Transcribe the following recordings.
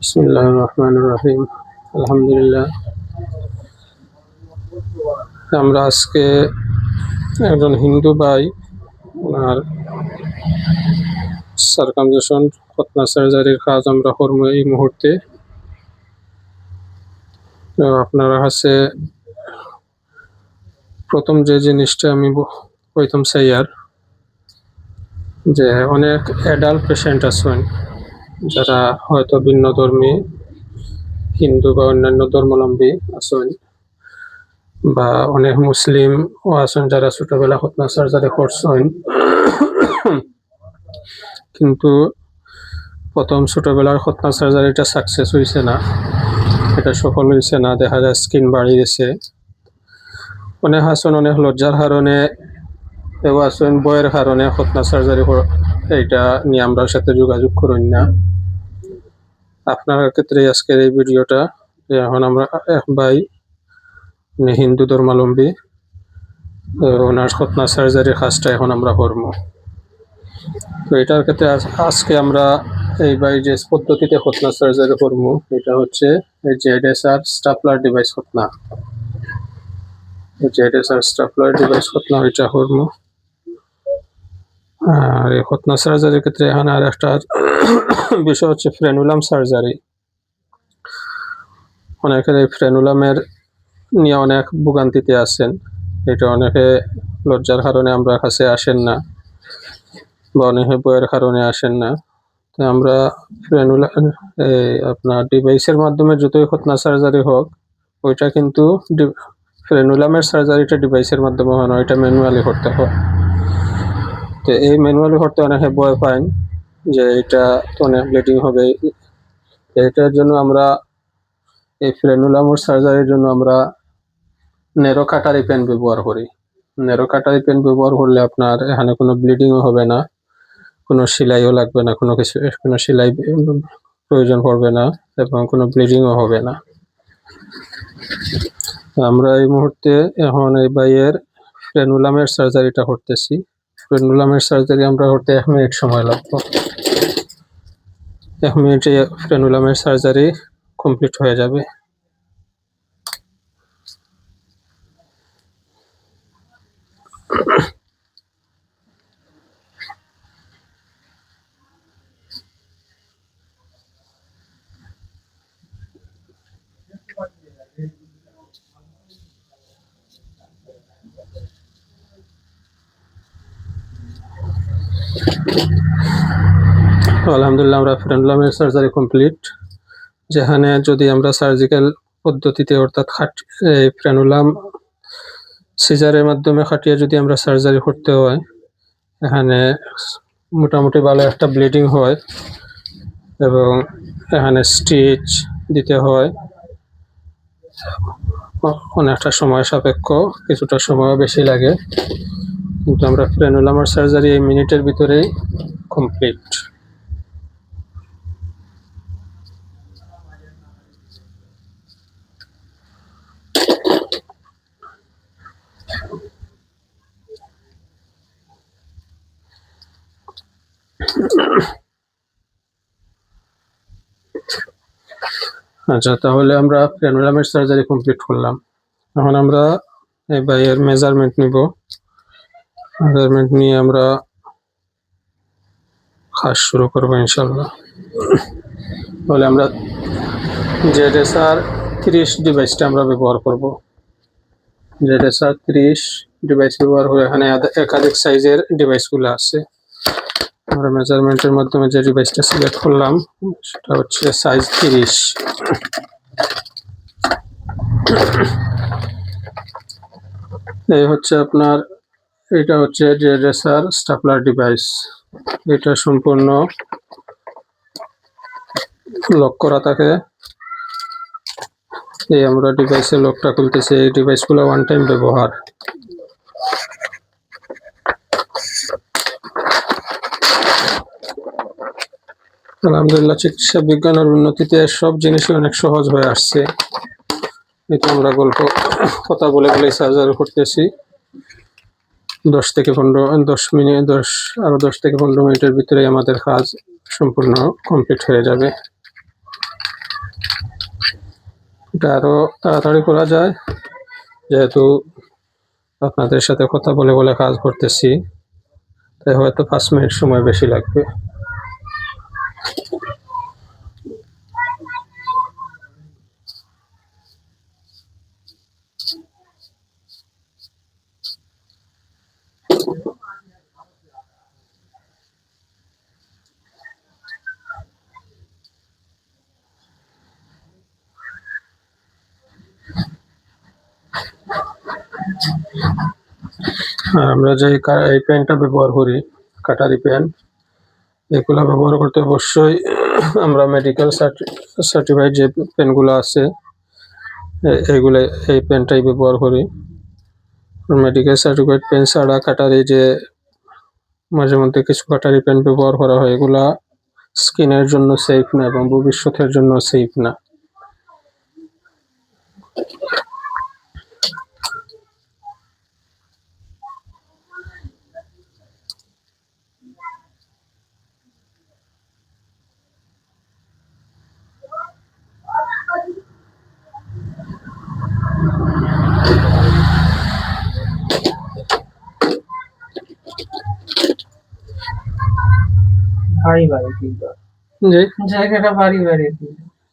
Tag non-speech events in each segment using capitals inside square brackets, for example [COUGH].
বিসমুল্লাহ রহমান রহিম আলহামদুলিল্লাহ আমরা আজকে একজন হিন্দু ভাই, ওনার সার্কামজেশন খতনা সার্জারির কাজ আমরা করব এই মুহূর্তে। আপনারা কাছে প্রথম যে জিনিসটা আমি কইতাম চাইয়ার যে অনেক অ্যাডাল্ট পেশেন্ট আছেন যারা হয়তো ভিন্ন ধর্মী হিন্দু বা অন্যান্য ধর্মাবলম্বী আছেন বা অনেক মুসলিম ও আছেন যারা ছোটবেলা খতনা সার্জারি করছেন। কিন্তু প্রথম ছোটবেলার খতনা সার্জারিটা সাকসেস হয়েছে না, এটা সফল হয়েছে না, দেখা যায় স্কিন বাড়ি গেছে। অনেক আছেন, অনেক লজ্জার কারণে কেউ আছেন বয়ের কারণে খতনা সার্জারি এইটা নিয়ে আমরা সাথে যোগাযোগ করুন না। আপনার ক্ষেত্রে আজকের এই ভিডিওটা এখন আমরা ভাই হিন্দু ধর্মাবলম্বী তো ওনার খতনা সার্জারির কাজটা এখন আমরা করব। তো এটার ক্ষেত্রে আজ- আজকে আমরা এই ভাই যে পদ্ধতিতে খতনা সার্জারি করব, এটা হচ্ছে Z S ZSR stapler device খতনা ZSR stapler device খতনা এটা করব। আর এই খতনা সার্জারির ক্ষেত্রে এখানে আর একটা [COUGHS] বিষয় হচ্ছে ফ্রেনুলাম সার্জারি অনেকের এই ফ্রেনুলামের নিয়ে অনেক ভোগান্তিতে আছেন। এটা অনেকে লজ্জার কারণে আমরা কাছে আসেন না বা অনেকে বইয়ের কারণে আসেন না। তো আমরা ফ্রেনুলা এই আপনার ডিভাইসের মাধ্যমে যতই খতনা সার্জারি হোক, ওইটা কিন্তু ফ্রেনুলামের সার্জারিটা ডিভাইসের মাধ্যমে হয় না, ওইটা ম্যানুয়ালি করতে হয়। তো এই ম্যানুয়ালি করতে অনেকে ভয় পান যে এটা তো অনেক ব্লিডিং হবে। এটার জন্য আমরা এই ফ্রেনুলামোর সার্জারির জন্য আমরা নেরো কাটারি পেন ব্যবহার করি। নেরো কাটারি পেন ব্যবহার করলে আপনার এখানে কোনো ব্লিডিংও হবে না, কোনো সেলাইও লাগবে না, কোনো কিছু, কোনো সেলাই প্রয়োজন পড়বে না এবং কোনো ব্লিডিংও হবে না। আমরা এই মুহূর্তে এখন এই বাইয়ের ফ্রেনুলামের সার্জারিটা করতেছি। ফ্রেনুলামের সার্জারি আমরা হতে এক মিনিট সময় লাগবো। এক মিনিটে ফ্রেনুলামের সার্জারি কমপ্লিট হয়ে যাবে। আলহামদুলিল্লাহ, আমরা ফ্রেনুলামের সার্জারি কমপ্লিট যেখানে যদি আমরা সার্জিক্যাল পদ্ধতিতে অর্থাৎ খাট ফ্রেনুলাম সিজারের মাধ্যমে খাটিয়ে যদি আমরা সার্জারি করতে হয়, এখানে মোটামুটি ভালো একটা ব্লিডিং হয় এবং এখানে স্টিচ দিতে হয়। অনেকটা সময় সাপেক্ষ, কিছুটা সময় বেশি লাগে। কিন্তু আমরা ফ্রেনুলামার সার্জারি এই মিনিটের ভিতরেই কমপ্লিট আচ্ছা তাহলে আমরা ফ্রেনুলামের সার্জারি কমপ্লিট করলাম। এখন আমরা এই বাইয়ের মেজারমেন্ট নিব। মেজারমেন্ট নিয়ে আমরা কাজ শুরু করব ইনশাল্লাহ তাহলে আমরা জেডএসআর ত্রিশ ডিভাইসটা আমরা ব্যবহার করব। আর ত্রিশ ডিভাইস ব্যবহার করে এখানে একাধিক সাইজের ডিভাইসগুলো আছে। আমরা মেজারমেন্টের মাধ্যমে যে ডিভাইসটা সিলেক্ট করলাম, সেটা হচ্ছে সাইজ তিরিশ। এই হচ্ছে আপনার এটা হচ্ছে যে রেসার স্টাপলার ডিভাইস এটা সম্পূর্ণ লক করা থাকে। এই আমরা ডিভাইসের লকটা খুলতেছি। এই ডিভাইসগুলো ওয়ান টাইম ব্যবহার। আলহামদুলিল্লাহ, চিকিৎসা বিজ্ঞানের উন্নতিতে সব জিনিসই অনেক সহজ হয়ে আসছে। এটা আমরা গল্প, কথা বলে বলে সার্জারি করতেছি। দশ থেকে পনেরো, দশ মিনিট, দশ, আরও দশ থেকে পনেরো মিনিটের ভিতরে আমাদের কাজ সম্পূর্ণ কমপ্লিট হয়ে যাবে। এটা আরও তাড়াতাড়ি করা যায়। যেহেতু আপনাদের সাথে কথা বলে বলে কাজ করতেছি, তাই হয়তো পাঁচ মিনিট সময় বেশি লাগবে। আর আমরা যে এই পেনটা ব্যবহার করি, কাটারি পেন, এগুলো ব্যবহার করতে অবশ্যই [COUGHS] আমরা মেডিকেল সার্টিফাইড যে পেনগুলো আছে এগুলো, এই পেনটাই ব্যবহার করি। মেডিকেল সার্টিফাইড পেন ছাড়া কাটারি যে মাঝে মধ্যে কিছু কাটারি পেন ব্যবহার করা হয়, এগুলা স্কিনের জন্য সেফ না এবং ভবিষ্যতের জন্য সেফ না। ভারী ভারী কিন্তু। জায়গাটা ভারী ভারী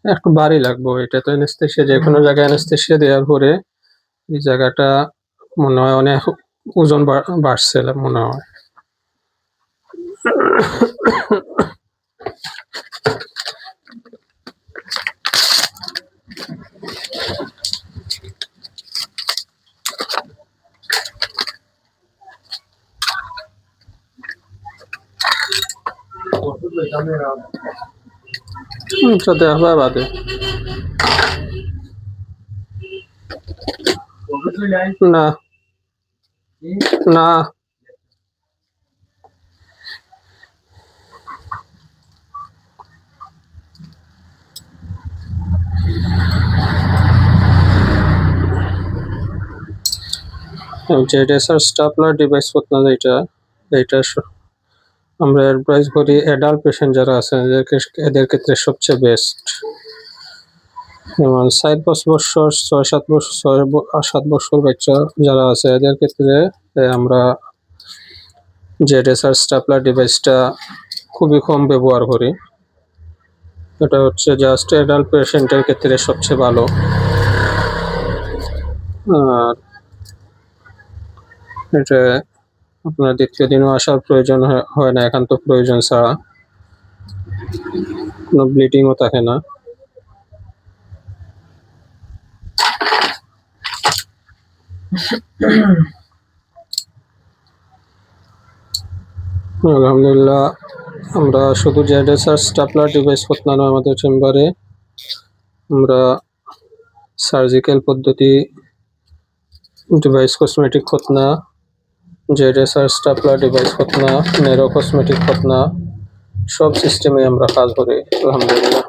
একটু ভারী লাগবে এটা তো অ্যানেস্থেশিয়া যে কোনো জায়গায় অ্যানেস্থেশিয়া দেওয়ার পরে এই জায়গাটা মনে হয় অনেক ওজন বাড়ছে মনে হয়। আচ্ছা দেখা বাদে। না। না। জেডএসআর স্টাপলার ডিভাইস করতাম এটা এটা স- আমরা অ্যাডভাইস করি অ্যাডাল্ট পেশেন্ট যারা আছে এদেরকে এদের ক্ষেত্রে সবচেয়ে বেস্ট যেমন সাত বছর, ছয় সাত বছর ছয় সাত বছর বাচ্চা যারা আছে, এদের ক্ষেত্রে আমরা জেডএসআর স্টাপলার ডিভাইসটা খুবই কম ব্যবহার করি। এটা হচ্ছে জাস্ট অ্যাডাল্ট পেশেন্টের ক্ষেত্রে সবচেয়ে ভালো। আর এটা আপনার দ্বিতীয় দিনও আসার প্রয়োজন হয়- না, একান্ত প্রয়োজন ছাড়া। কোনো ব্লিডিংও থাকে না। আলহামদুলিল্লাহ, আমরা শুধু জেডএসআর স্টাপলার ডিভাইস করতাম না আমাদের চেম্বারে আমরা সার্জিক্যাল পদ্ধতি ডিভাইস কসমেটিক খতনা জেডএসআর স্টাপলার ডিভাইস খতনা নেরো কসমেটিক খতনা সব সিস্টেমে আমরা কাজ করি আলহামদুলিল্লাহ।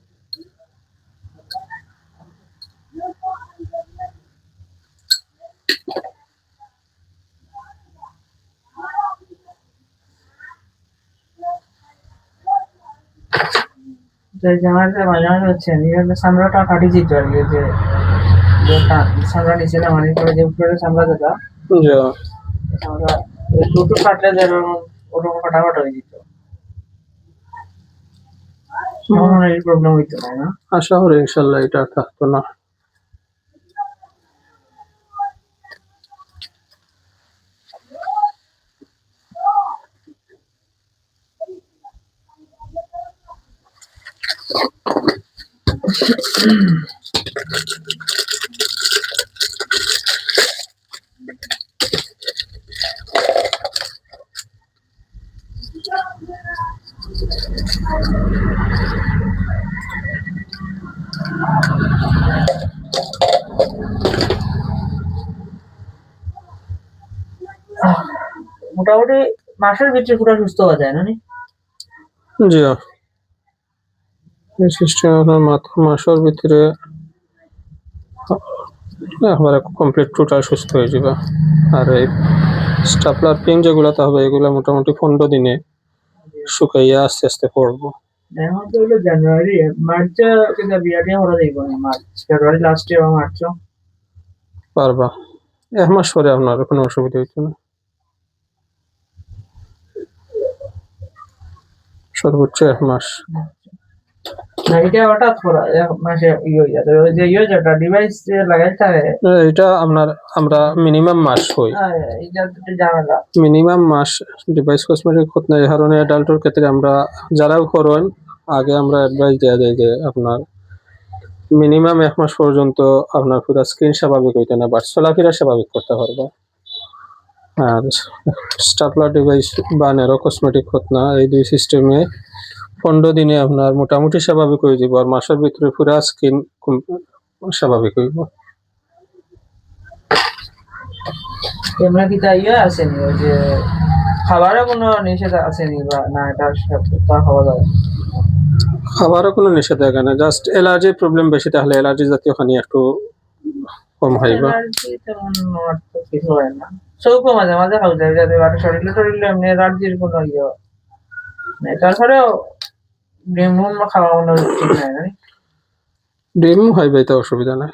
না মানে করে যে উপরে সামরা যেটা যে সামরা দুটো কাটলে যে ওরকম ওরকম ফাটাফাট হয়ে যেত। এই প্রবলেম হইতো না না? আশা করি ইনশাল্লাহ এটা থাকতো না। মোটামুটি মাসের ভিতরে পুরো সুস্থ হওয়া যায় না? জি মাত্র মাসের ভিতরে একবারে কমপ্লিট টোটাল সুস্থ হয়ে যাবে। আর এই স্টাপলার পিন যেগুলো হবে এগুলো মোটামুটি পনেরো দিনে শুকাইয়া আস্তে আস্তে পড়ব। জানুয়ারি মার্চ মার্চ ফেব্রুয়ারি লাস্টে মার্চ পারবা। এক মাস পরে আপনার কোনো অসুবিধা হইতো না। সর্বোচ্চ এক মাস। না এটা হঠাৎ করা মাসে ইয়ে হয়ে যাবে ওই যে ইয়ে যেটা ডিভাইস লাগাই থাকে এটা আপনার আমরা মিনিমাম মাস মিনিমাম মাস ডিভাইস কসমেটিক না এই কারণে অ্যাডাল্টের ক্ষেত্রে আমরা যারাও করেন আগে আমরা অ্যাডভাইস দেওয়া যায় যে আপনার মিনিমাম এক মাস পর্যন্ত আপনার পুরো স্কিন স্বাভাবিক হইতে না বাট চলাফেরা স্বাভাবিক করতে পারবে। আর স্টাপলার ডিভাইস বা নেরো কসমেটিক না এই দুই সিস্টেমে পনেরো দিনে আপনার মোটামুটি স্বাভাবিক হয়ে যাব আর মাসের ভিতরে পুরা স্কিন স্বাভাবিক হইব। এমনি কি তাই আসেনি ওই যে খাবারে কোনো নিষেধ আসেনি বা না এটা তা খাওয়া যাবে খাবারও কোনো নিষেধাজ্ঞা না জাস্ট অ্যালার্জির প্রবলেম বেশি তাহলে অ্যালার্জি জাতীয় খানি একটু কম এলার্জি কিছু হয় না। চৌকো মাঝে মাঝে খাওয়া যায় যাতে বাটা শরীরে এমনি এলার্জির কোনো ইয়ে তারপরেও ডিম নুন খাওয়া কোনো ঠিক নাই ডিম খাইবে তো অসুবিধা নাই।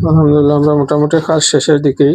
আলহামদুলিল্লাহ, আমরা মোটামুটি কাজ শেষের দিকেই।